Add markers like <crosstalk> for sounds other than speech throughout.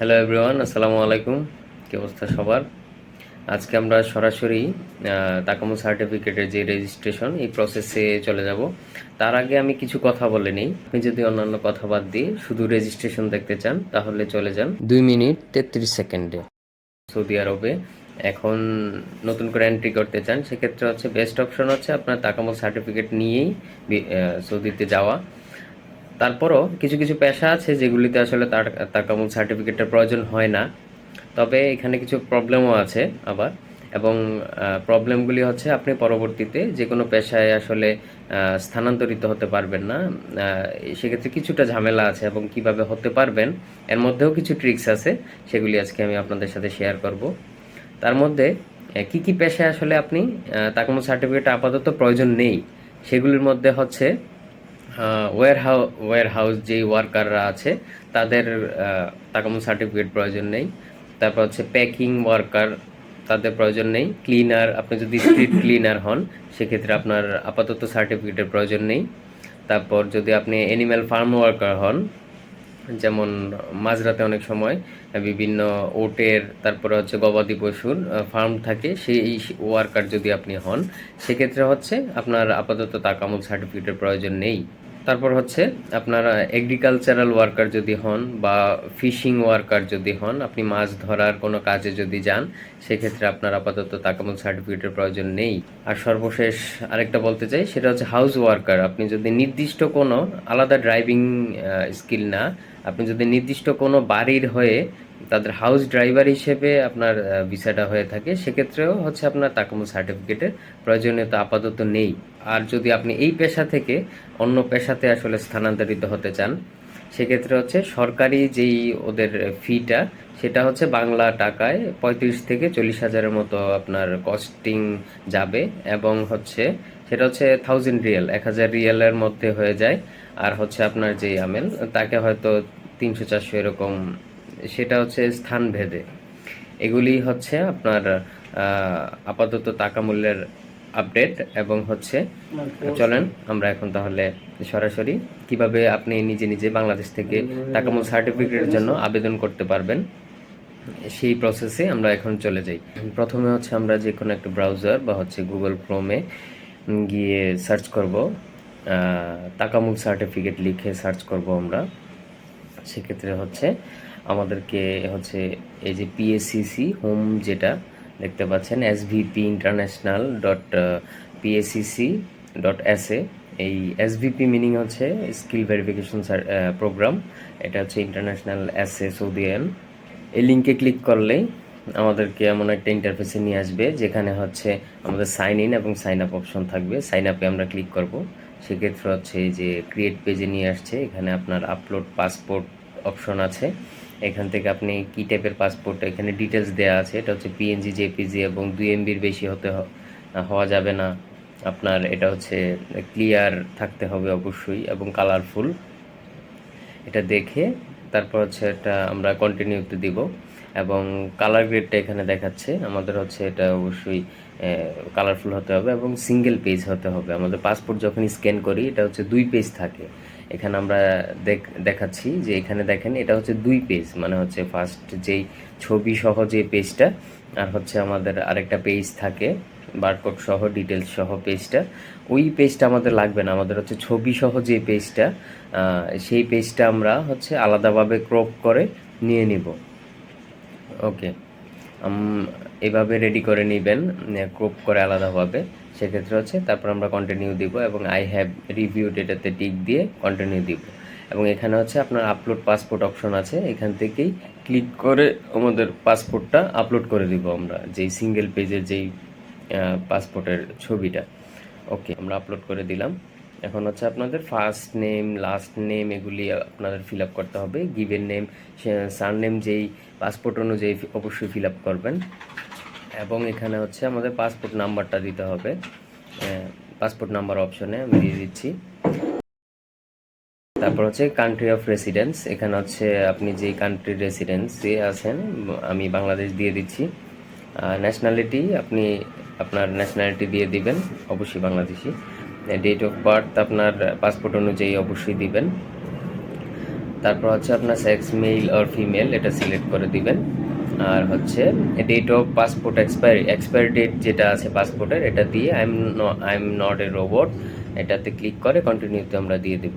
Hello everyone আসসালামু আলাইকুম কি অবস্থা সবার? আজকে আমরা সরাসরি তাকামু সার্টিফিকেটের যে রেজিস্ট্রেশন এই প্রসেসে চলে যাব। তার আগে আমি কিছু কথা বলে নিই। আপনি যদি অন্যান্য কথা বাদ দিয়ে শুধু রেজিস্ট্রেশন দেখতে চান, তাহলে চলে যান। দুই মিনিট তেত্রিশ সেকেন্ডে। সৌদি আরবে এখন নতুন করে এন্ট্রি করতে চান, সেক্ষেত্রে হচ্ছে বেস্ট অপশন হচ্ছে আপনার তাকামু সার্টিফিকেট নিয়েই সৌদিতে যাওয়া। তারপরও কিছু কিছু পেশা আছে যেগুলিতে আসলে তার তাকামুল সার্টিফিকেটের প্রয়োজন হয় না। তবে এখানে কিছু প্রবলেমও আছে আবার। এবং প্রবলেমগুলি হচ্ছে আপনি পরবর্তীতে যে কোনো পেশায় আসলে স্থানান্তরিত হতে পারবেন না। সেক্ষেত্রে কিছুটা ঝামেলা আছে এবং কীভাবে হতে পারবেন, এর মধ্যেও কিছু ট্রিক্স আছে, সেগুলি আজকে আমি আপনাদের সাথে শেয়ার করব। তার মধ্যে কি কি পেশায় আসলে আপনি তাকামুল সার্টিফিকেট আপাতত প্রয়োজন নেই, সেগুলির মধ্যে হচ্ছে ওয়ার ওয়ার হাউস যেই ওয়ার্কাররা আছে তাদের তাকামু সার্টিফিকেট প্রয়োজন নেই। তারপর হচ্ছে প্যাকিং ওয়ার্কার তাদের প্রয়োজন নেই। ক্লিনার আপনি যদি স্ট্রিট ক্লিনার <laughs> হন সেক্ষেত্রে আপনার আপাতত সার্টিফিকেটের প্রয়োজন নেই। তারপর যদি আপনি অ্যানিম্যাল ফার্ম ওয়ার্কার হন যেমন মাঝরাতে অনেক সময় বিভিন্ন ওটের তারপরে হচ্ছে গবাদি পশুর ফার্ম থাকে সেই ওয়ার্কার যদি আপনি হন সেক্ষেত্রে হচ্ছে আপনার আপাতত তাকামুল সার্টিফিকেটের প্রয়োজন নেই। তারপর হচ্ছে আপনারা এগ্রিকালচারাল ওয়ার্কার যদি হন বা ফিশিং ওয়ার্কার যদি হন, আপনি মাছ ধরার কোনো কাজে যদি যান, সেক্ষেত্রে আপনার আপাতত তাকামুল সার্টিফিকেটের প্রয়োজন নেই। আর সর্বশেষ আরেকটা বলতে চাই, সেটা হচ্ছে হাউস ওয়ার্কার আপনি যদি নির্দিষ্ট কোনো আলাদা ড্রাইভিং স্কিল না, আপনি যদি নির্দিষ্ট কোনো বাড়ির হয়ে তাদের হাউস ড্রাইভার হিসেবে আপনার ভিসাটা হয়ে থাকে। সেক্ষেত্রেও হচ্ছে আপনার তাকামুল সার্টিফিকেটের প্রয়োজনীয়তা আপাতত নেই। আর যদি আপনি এই পেশা থেকে অন্য পেশাতে আসলে স্থানান্তরিত হতে চান, সেক্ষেত্রে হচ্ছে সরকারি যেই ওদের ফিটা সেটা হচ্ছে বাংলা টাকায় পঁয়ত্রিশ থেকে চল্লিশ হাজারের মতো আপনার কস্টিং যাবে এবং হচ্ছে সেটা হচ্ছে থাউজেন্ড রিয়েল এক হাজার রিয়েলের মধ্যে হয়ে যায়। আর হচ্ছে আপনার যে আমেল তাকে হয়তো তিনশো চারশো এরকম সেটা হচ্ছে স্থান ভেদে। এগুলি হচ্ছে আপনার আপাতত টাকা মূল্যের আপডেট এবং হচ্ছে চলেন আমরা এখন তাহলে সরাসরি কীভাবে আপনি নিজে নিজে বাংলাদেশ থেকে টাকামূল সার্টিফিকেটের জন্য আবেদন করতে পারবেন, সেই প্রসেসে আমরা এখন চলে যাই। প্রথমে হচ্ছে আমরা যে কোনো একটা ব্রাউজার বা হচ্ছে গুগল ক্রোমে গিয়ে সার্চ করব তাকামুল সার্টিফিকেট লিখে সার্চ করব আমরা। সেক্ষেত্রে হচ্ছে আমাদেরকে হচ্ছে এই যে পিএসসিসি হোম যেটা দেখতে পাচ্ছেন SVP international dot PSCC dot SA এই এসভিপি মিনিং হচ্ছে স্কিল ভেরিফিকেশন প্রোগ্রাম এটা হচ্ছে ইন্টারন্যাশনাল এস এসএ সৌদিয়ান এই লিঙ্কে ক্লিক করলেই আমাদেরকে এমন একটা ইন্টারফেসে নিয়ে আসবে, যেখানে হচ্ছে আমাদের সাইন ইন এবং সাইন আপ অপশন থাকবে। সাইন আপে আমরা ক্লিক করব। সেক্ষেত্রে হচ্ছে যে ক্রিয়েট পেজে নিয়ে আসছে। এখানে আপনার আপলোড পাসপোর্ট অপশন আছে। এখান থেকে আপনি কি টাইপের পাসপোর্ট এখানে ডিটেলস দেওয়া আছে। এটা হচ্ছে পিএনজি জেপিজি এবং দুই এমবির বেশি হতে হওয়া যাবে না। আপনার এটা হচ্ছে ক্লিয়ার থাকতে হবে অবশ্যই এবং কালারফুল এটা দেখে তারপর হচ্ছে এটা আমরা কন্টিনিউতে দিব। এবং কালার গ্রেডটা এখানে দেখাচ্ছে। আমাদের হচ্ছে এটা অবশ্যই কালারফুল হতে হবে এবং সিঙ্গেল পেজ হতে হবে। আমাদের পাসপোর্ট যখন স্ক্যান করি, এটা হচ্ছে দুই পেজ থাকে। এখানে আমরা দেখ- দেখাচ্ছি যে এখানে দেখেন, এটা হচ্ছে দুই পেজ মানে হচ্ছে ফার্স্ট যেই ছবি সহ যে পেজটা আর হচ্ছে আমাদের আরেকটা পেজ থাকে বারকোড সহ ডিটেলস সহ পেজটা ওই পেজটা আমাদের লাগবে না, আমাদের হচ্ছে ছবি সহ যে পেজটা সেই পেজটা আমরা হচ্ছে আলাদাভাবে ক্রপ করে নিয়ে নিব। ওকে এভাবে রেডি করে নেবেন ক্রপ করে আলাদাভাবে। সেক্ষেত্রে হচ্ছে তারপর আমরা কন্টিনিউ দিব এবং আই হ্যাভ রিভিউ এটাতে টিক দিয়ে কন্টিনিউ দিব। এবং এখানে হচ্ছে আপনার আপলোড পাসপোর্ট অপশন আছে, এখান থেকেই ক্লিক করে আমাদের পাসপোর্টটা আপলোড করে দিব আমরা, যেই সিঙ্গেল পেজের যেই পাসপোর্টের ছবিটা। ওকে আমরা আপলোড করে দিলাম। এখন হচ্ছে আপনাদের ফার্স্ট নেম লাস্ট নেম এগুলি আপনাদের ফিল আপ করতে হবে। গিভেন নেম সার নেম যেই পাসপোর্ট অনুযায়ী অবশ্যই ফিল আপ করবেন। এবং এখানে হচ্ছে আমাদের পাসপোর্ট নাম্বারটা দিতে হবে। পাসপোর্ট নাম্বার অপশনে আমি দিয়ে দিচ্ছি। তারপর হচ্ছে কান্ট্রি অফ রেসিডেন্স এখানে হচ্ছে আপনি যে কান্ট্রির রেসিডেন্সে আছেন, আমি বাংলাদেশ দিয়ে দিচ্ছি। ন্যাশনালিটি আপনি আপনার ন্যাশনালিটি দিয়ে দিবেন, অবশ্যই বাংলাদেশি। ডেট অফ বার্থ আপনার পাসপোর্ট অনুযায়ী অবশ্যই দিবেন। তারপর হচ্ছে আপনার সেক্স মেল আর ফিমেল এটা সিলেক্ট করে দিবেন। আর হচ্ছে date of passport expiry expiry date যেটা আছে পাসপোর্টের এটা দিয়ে I am I am not a robot এটাতে ক্লিক করে কন্টিনিউতে আমরা দিয়ে দেব।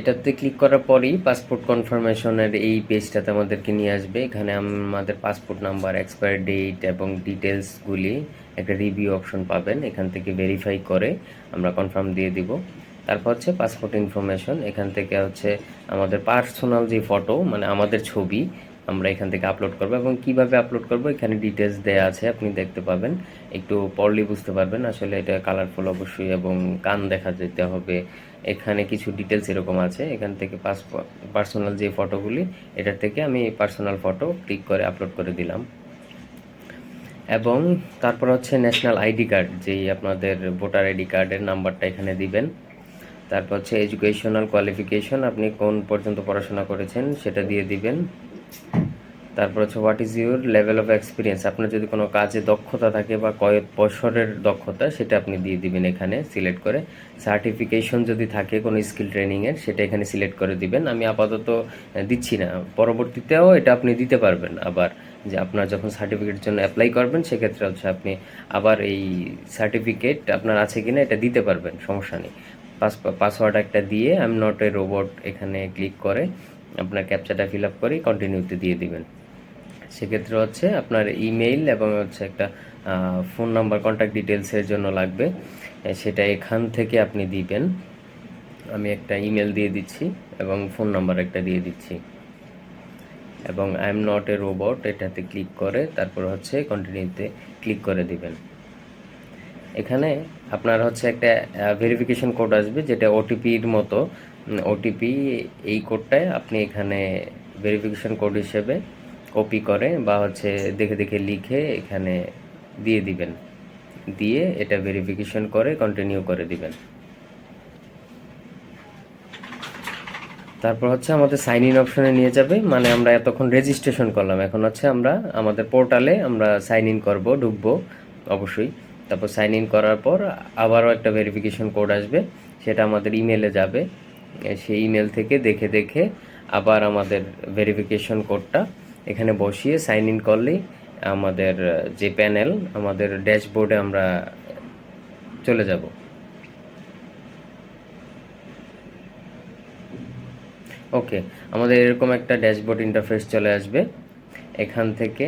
এটাতে ক্লিক করার পরেই পাসপোর্ট কনফার্মেশনের এই পেজটাতে আমাদেরকে নিয়ে আসবে। এখানে আমাদের পাসপোর্ট নাম্বার এক্সপায়ার ডেট এবং ডিটেলসগুলি একটা রিভিউ অপশন পাবেন। এখান থেকে ভেরিফাই করে আমরা কনফার্ম দিয়ে দিব। তারপর হচ্ছে পাসপোর্ট ইনফরমেশন এখান থেকে হচ্ছে আমাদের পার্সোনাল যে ফটো মানে আমাদের ছবি, আমরা এখান থেকে আপলোড করব এবং কীভাবে আপলোড করব, এখানে ডিটেলস দেয়া আছে, আপনি দেখতে পাবেন। একটু পড়লে বুঝতে পারবেন, আসলে এটা কালারফুল অবশ্যই এবং কান দেখা যেতে হবে। এখানে কিছু ডিটেলস এরকম আছে, এখান থেকে পার্সোনাল যে ফটোগুলি এটার থেকে আমি পার্সোনাল ফটো ক্লিক করে আপলোড করে দিলাম। এবং তারপর হচ্ছে ন্যাশনাল আইডি কার্ড যেই আপনাদের ভোটার আইডি কার্ডের নাম্বারটা এখানে দিবেন। তারপর হচ্ছে এডুকেশনাল কোয়ালিফিকেশন আপনি কোন পর্যন্ত পড়াশোনা করেছেন সেটা দিয়ে দিবেন। তারপর হচ্ছে what is your level of experience আপনার যদি কোনো কাজে দক্ষতা থাকে বা কয়েক বছরের দক্ষতা, সেটা আপনি দিয়ে দিবেন এখানে সিলেক্ট করে। সার্টিফিকেশন যদি থাকে কোনো স্কিল ট্রেনিংয়ের সেটা এখানে সিলেক্ট করে দিবেন। আমি আপাতত দিচ্ছি না। পরবর্তীতেও এটা আপনি দিতে পারবেন। আবার যে আপনার যখন সার্টিফিকেটের জন্য অ্যাপ্লাই করবেন, সেক্ষেত্রে হচ্ছে আপনি আবার এই সার্টিফিকেট আপনার আছে কিনা এটা দিতে পারবেন, সমস্যা নেই। পাসওয়ার্ড একটা দিয়ে I am not a robot এখানে ক্লিক করে আপনার ক্যাপচাটা ফিল আপ করে কন্টিনিউতে দিয়ে দিবেন। সেক্ষেত্রে হচ্ছে আপনার ইমেইল এবং হচ্ছে একটা ফোন নাম্বার কন্ট্যাক্ট ডিটেলসের জন্য লাগবে। সেটা এখান থেকে আপনি দিবেন। আমি একটা ইমেল দিয়ে দিচ্ছি এবং ফোন নাম্বার একটা দিয়ে দিচ্ছি। এবং I am not a robot এটাতে ক্লিক করে তারপর হচ্ছে কন্টিনিউতে ক্লিক করে দিবেন। এখানে আপনার হচ্ছে একটা ভেরিফিকেশন কোড আসবে যেটা ওটিপির মতো। ওটিপি এই কোডটায় আপনি এখানে ভেরিফিকেশন কোড হিসেবে কপি করে বা হচ্ছে দেখে দেখে লিখে এখানে দিয়ে দিবেন। দিয়ে এটা ভেরিফিকেশন করে কন্টিনিউ করে দিবেন। তারপর হচ্ছে আমাদের সাইন ইন অপশনে নিয়ে যাবে মানে আমরা এতক্ষণ রেজিস্ট্রেশন করলাম। এখন হচ্ছে আমরা, আমাদের পোর্টালে আমরা সাইন ইন করব, ঢুকবো, অবশ্যই। তারপর সাইন ইন করার পর আবারও একটা ভেরিফিকেশন কোড আসবে, সেটা আমাদের ইমেলে যাবে। সেই ইমেল থেকে দেখে দেখে আবার আমাদের ভেরিফিকেশন কোডটা এখানে বসিয়ে সাইন ইন করলেই আমাদের যে প্যানেল আমাদের ড্যাশবোর্ডে আমরা চলে যাব। ওকে আমাদের এরকম একটা ড্যাশবোর্ড ইন্টারফেস চলে আসবে। এখান থেকে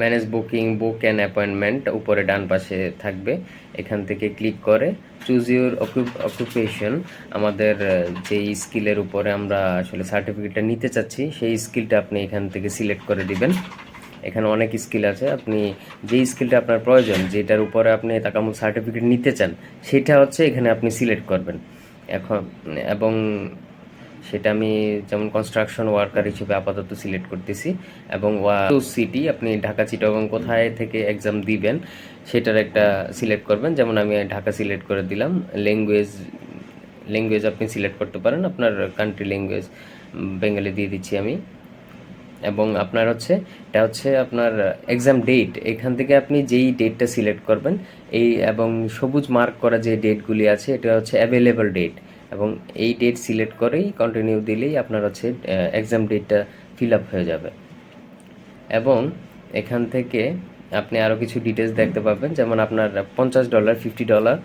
manage booking book and appointment উপরে ডান পাশে থাকবে। এখান থেকে ক্লিক করে চুজ ইউর অকুপেশন আমাদের যেই স্কিলের উপরে আমরা আসলে সার্টিফিকেটটা নিতে চাচ্ছি, সেই স্কিলটা আপনি এখান থেকে সিলেক্ট করে দিবেন। এখানে অনেক স্কিল আছে। আপনি যেই স্কিলটা আপনার প্রয়োজন, যেটার উপরে আপনি তাকামুল সার্টিফিকেট নিতে চান, সেটা হচ্ছে এখানে আপনি সিলেক্ট করবেন। এখন, এবং সেটা আমি যেমন কনস্ট্রাকশন ওয়ার্কার হিসেবে আপাতত সিলেক্ট করতেছি এবং সিটি আপনি ঢাকা চিটাগং কোথায় থেকে এক্সাম দিবেন, সেটার একটা সিলেক্ট করবেন। যেমন আমি ঢাকা সিলেক্ট করে দিলাম ল্যাঙ্গুয়েজ ল্যাঙ্গুয়েজ আপনি সিলেক্ট করতে পারেন। আপনার কান্ট্রি ল্যাঙ্গুয়েজ বেঙ্গলি দিয়ে দিচ্ছি আমি। এবং আপনার হচ্ছে, এটা হচ্ছে আপনার এক্সাম ডেট এখান থেকে আপনি যেই ডেটটা সিলেক্ট করবেন, এই এবং সবুজ মার্ক করা যে ডেটগুলি আছে, এটা হচ্ছে অ্যাভেলেবল ডেট এবং এই ডেট সিলেক্ট করেই কন্টিনিউ দিলেই আপনার হচ্ছে এক্সাম ডেটটা ফিল আপ হয়ে যাবে। এবং এখান থেকে আপনি আরও কিছু ডিটেলস দেখতে পাবেন। যেমন আপনার পঞ্চাশ ডলার ফিফটি ডলার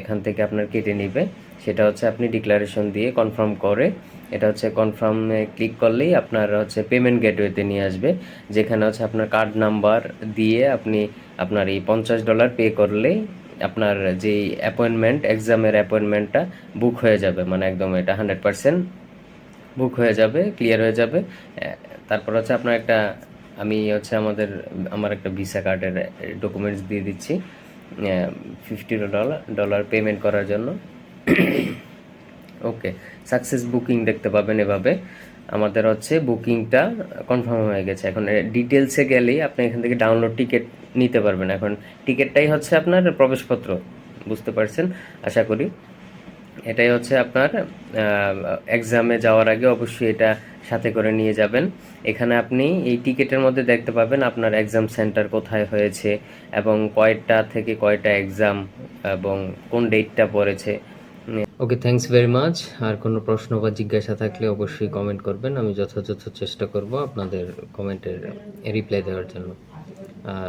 এখান থেকে আপনার কেটে নেবে। সেটা হচ্ছে আপনি ডিক্লারেশন দিয়ে কনফার্ম করে, এটা হচ্ছে কনফার্মে ক্লিক করলেই আপনার হচ্ছে পেমেন্ট গেটওয়েতে নিয়ে আসবে। যেখানে হচ্ছে আপনার কার্ড নাম্বার দিয়ে আপনি আপনার এই পঞ্চাশ ডলার পে করলেই আপনার যেই অ্যাপয়েন্টমেন্ট এক্সামের অ্যাপয়েন্টমেন্টটা বুক হয়ে যাবে। মানে একদম এটা হান্ড্রেড পারসেন্ট বুক হয়ে যাবে ক্লিয়ার হয়ে যাবে। তারপর হচ্ছে আপনার একটা, আমি হচ্ছে আমাদের, আমার একটা ভিসা কার্ডের ডকুমেন্টস দিয়ে দিচ্ছি। ফিফটি ডলার ডলার পেমেন্ট করার জন্য। ওকে সাকসেস বুকিং দেখতে পাবেন এভাবে। আমাদের হচ্ছে বুকিংটা কনফার্ম হয়ে গেছে। এখন ডিটেলসে গেলেই আপনি এখান থেকে ডাউনলোড টিকিট নিতে পারবেন। এখন টিকিটটাই হচ্ছে আপনার প্রবেশপত্র, বুঝতে পারছেন? আশা করি। এটাই হচ্ছে আপনার এক্সামে যাওয়ার আগে অবশ্যই এটা সাথে করে নিয়ে যাবেন। এখানে আপনি এই টিকিটের মধ্যে দেখতে পাবেন আপনার এক্সাম সেন্টার কোথায় হয়েছে এবং কয়টা থেকে কয়টা এক্সাম এবং কোন ডেটটা পড়েছে। ওকে থ্যাংকস ভেরি মাচ আর কোনো প্রশ্ন বা জিজ্ঞাসা থাকলে অবশ্যই কমেন্ট করবেন। আমি যথাযথ চেষ্টা করব আপনাদের কমেন্টের রিপ্লাই দেওয়ার জন্য। আর